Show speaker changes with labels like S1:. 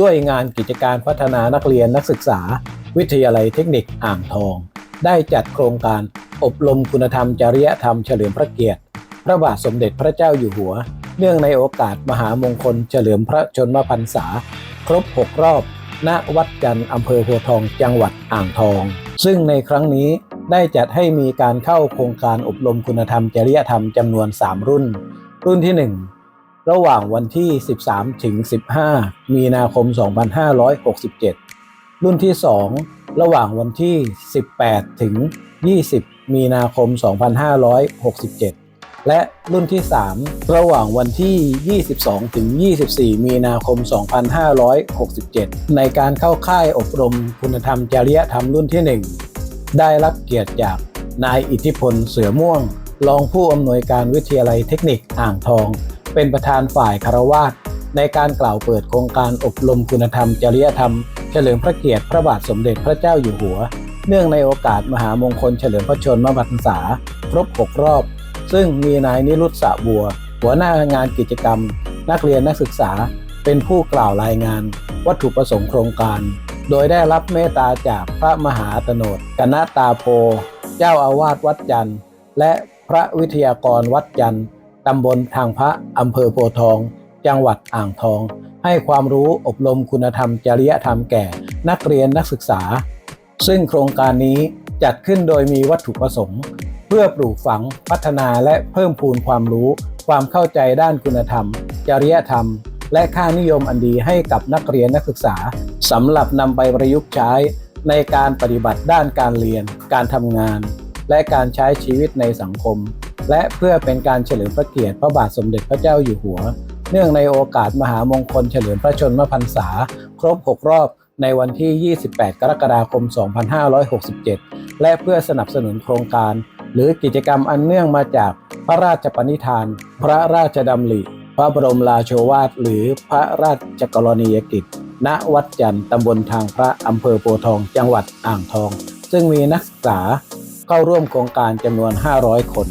S1: ด้วยงานกิจการพัฒนานักเรียนนักศึกษา วิทยาลัยเทคนิคอ่างทอง ได้จัดโครงการอบรมคุณธรรมจริยธรรมเฉลิมพระเกียรติ พระบาทสมเด็จพระเจ้าอยู่หัว เนื่องในโอกาสมหามงคลเฉลิมพระชนมพรรษา ครบ 6 รอบ ณ วัดจันทร์อำเภอโพทองจังหวัดอ่างทอง ซึ่งในครั้งนี้ได้จัดให้มีการเข้าโครงการอบรมคุณธรรมจริยธรรมจำนวน 3 รุ่น รุ่นที่ 1 ระหว่างวันที่ 13 ถึง 15 มีนาคม 2567 รุ่นที่ 2 ระหว่างวันที่ 18 ถึง 20 มีนาคม 2567 และรุ่นที่ 3 ระหว่างวันที่ 22 ถึง 24 มีนาคม 2567 ในการเข้าค่ายอบรมคุณธรรมจริยธรรมรุ่นที่ 1 ได้รับเกียรติจากนายอิทธิพลเสือม่วง รองผู้อำนวยการวิทยาลัยเทคนิคอ่างทอง เป็นประธานฝ่ายคารวาสในการกล่าวเปิดโครงการอบรมคุณธรรม จริยธรรม เฉลิมพระเกียรติพระบาทสมเด็จพระเจ้าอยู่หัว เนื่องในโอกาสมหามงคลเฉลิมพระชนมพรรษาครบ 6 รอบ ซึ่งมีนายนิรุตสะบัว หัวหน้างานกิจกรรม นักเรียนนักศึกษา เป็นผู้กล่าวรายงาน วัตถุประสงค์โครงการ โดยได้รับเมตตาจากพระมหาตโนดกนตาโพ เจ้าอาวาสวัดจันทร์ และพระวิทยากรวัดจันทร์ ตำบลทางพระอำเภอโพทอง จังหวัดอ่างทอง ให้ความรู้อบรมคุณธรรมจริยธรรมแก่นักเรียนนักศึกษา ซึ่งโครงการนี้จัดขึ้นโดยมีวัตถุประสงค์ เพื่อปลูกฝังพัฒนาและเพิ่มพูนความรู้ ความเข้าใจด้านคุณธรรม จริยธรรม และค่านิยมอันดีให้กับนักเรียนนักศึกษาสำหรับนำไปประยุกต์ใช้ ในการปฏิบัติด้านการเรียน การทำงาน และการใช้ชีวิตในสังคม และเพื่อเป็นการเฉลิมพระเกียรติพระบาทสมเด็จพระเจ้าอยู่หัว เนื่องในโอกาสมหามงคลเฉลิมพระชนมพรรษา ครบ 6 รอบในวันที่ 28 กรกฎาคม 2567 และเพื่อสนับสนุนโครงการ หรือกิจกรรมอันเนื่องมาจากพระราชปณิธาน พระราชดำริ พระบรมราโชวาท หรือพระราชกรณียกิจ ณ วัดจันทร์ตำบลทางพระอำเภอโพทอง จังหวัดอ่างทอง ซึ่งมีนักศึกษาเข้าร่วมโครงการจำนวน 500 คน